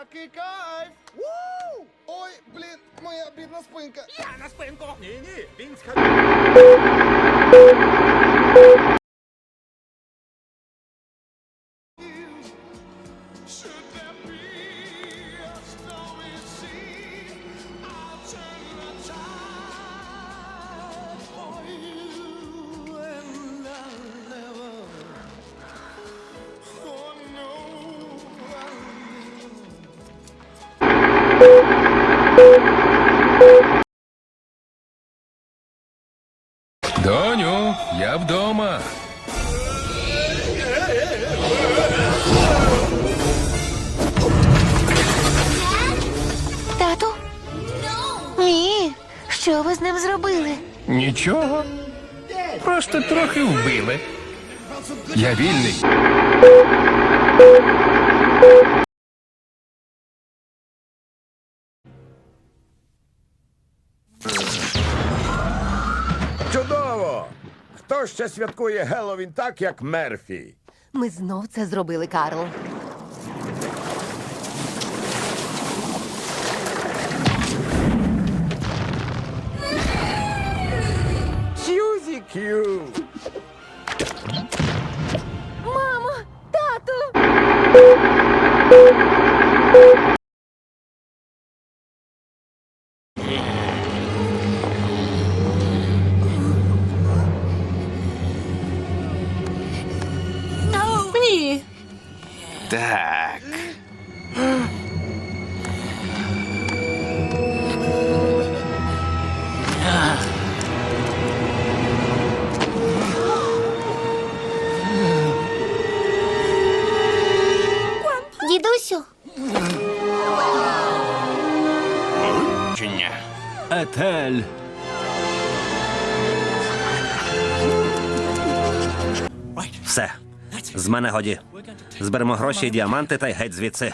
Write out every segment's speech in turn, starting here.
який кайф! Уу! Ой, блін, моя бідна спинка. Я на спинку! Ні, ні, він сход... Доню, я вдома. Тату? Ні. Що ви з ним зробили? Нічого. Просто трохи вбили. Я вільний. Хто ще святкує Геловін так, як Мерфі? Ми знов це зробили, Карл. Сьюзі Кью! Мамо, тату! Так. Дідусю. Чиня. Етель. Все. Мене годі. Зберемо гроші діаманти та й геть звідси.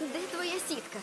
Де твоя сітка?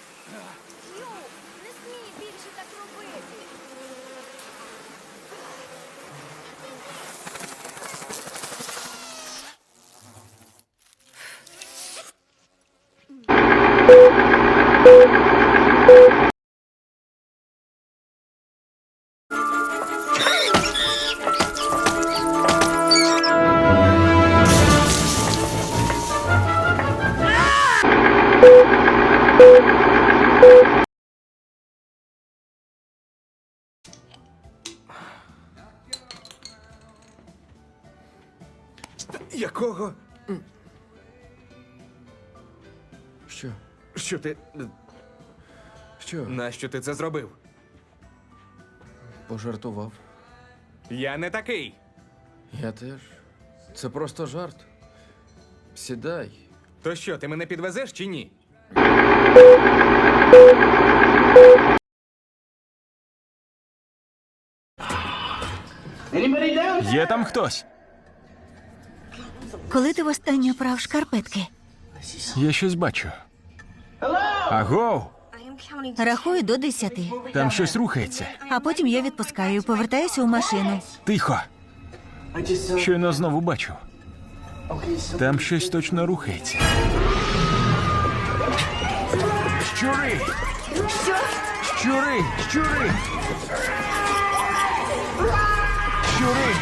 Якого? Що? Що ти. Що? Нащо ти це зробив? Пожартував. Я не такий. Я теж. Це просто жарт. Сідай. То що, ти мене підвезеш чи ні? Є там хтось. Коли ти востаннє прав шкарпетки? Я щось бачу. Агов! Рахую до десяти, Там щось рухається. а потім я відпускаю і повертаюся у машину. Тихо. Щойно знову бачу. Там щось точно рухається. Щури! Що? Щури! Щури! Щури!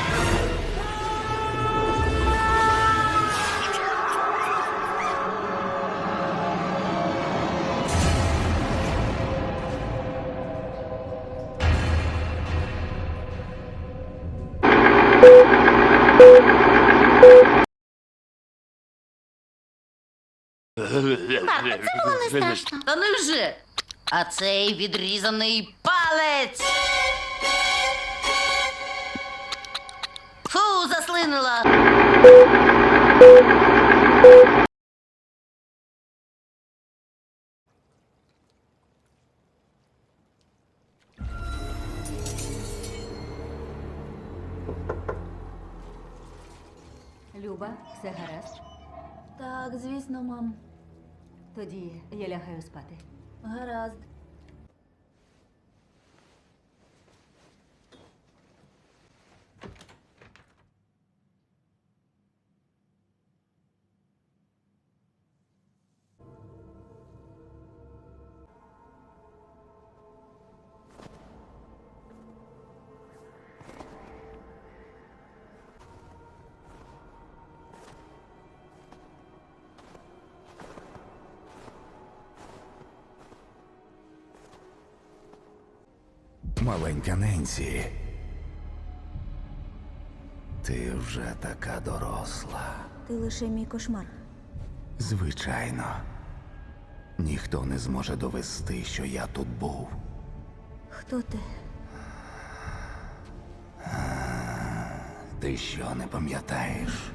Це було не страшно. Та невже? А цей відрізаний палець. Фу, заслинила. Люба, все гаразд. Так, звісно, мам. Тоді я лягаю спати. Гаразд. Маленька Ненсі. Ти вже така доросла. Ти лише мій кошмар. Звичайно. Ніхто не зможе довести, що я тут був. Хто ти? Ти що не пам'ятаєш?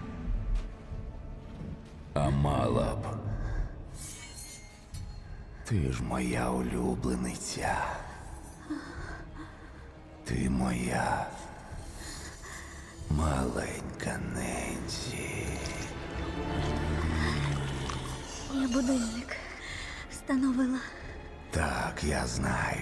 А мала б. Ти ж моя улюблениця. Ти моя маленька Ненсі. Я будильник встановила. Так, я знаю.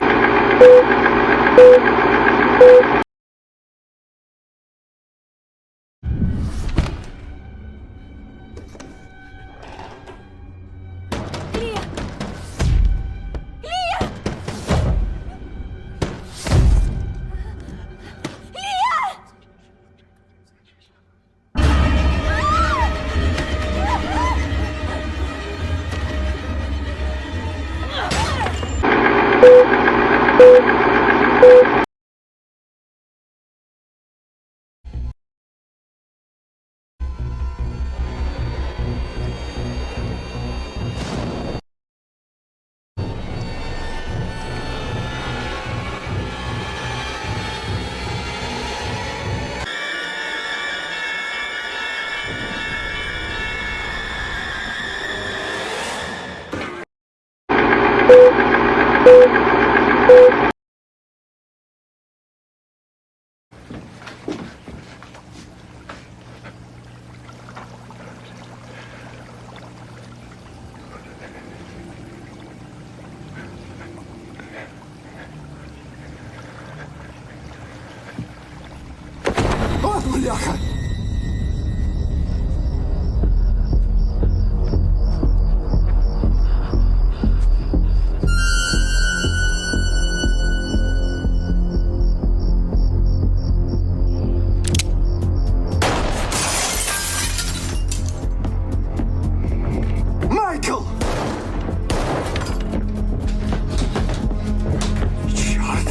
Майкл! Чорт!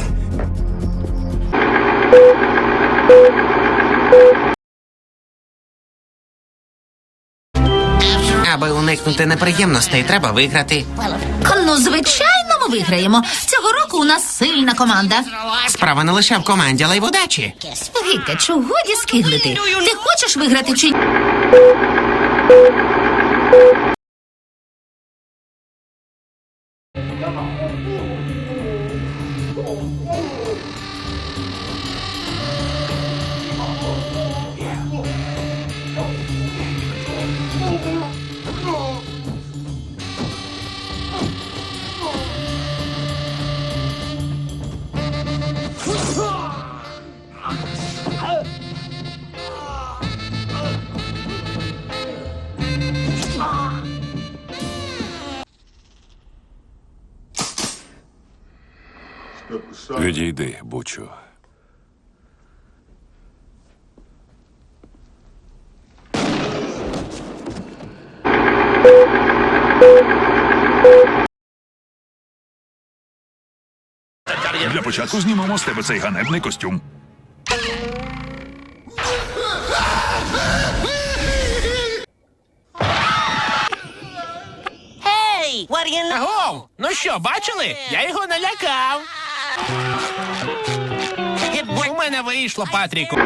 Аби уникнути неприємностей, треба виграти. Ну, звичайно, ми виграємо. Цього року у нас сильна команда. Справа не лише в команді, але й в удачі. Гікачу, годі скиглити. Ти хочеш виграти чи ні? Oh! Відійди, Бучу. Для початку знімемо з тебе цей ганебний костюм. Аго! Ну що, бачили? Я його налякав. У мене вийшло, Патріку.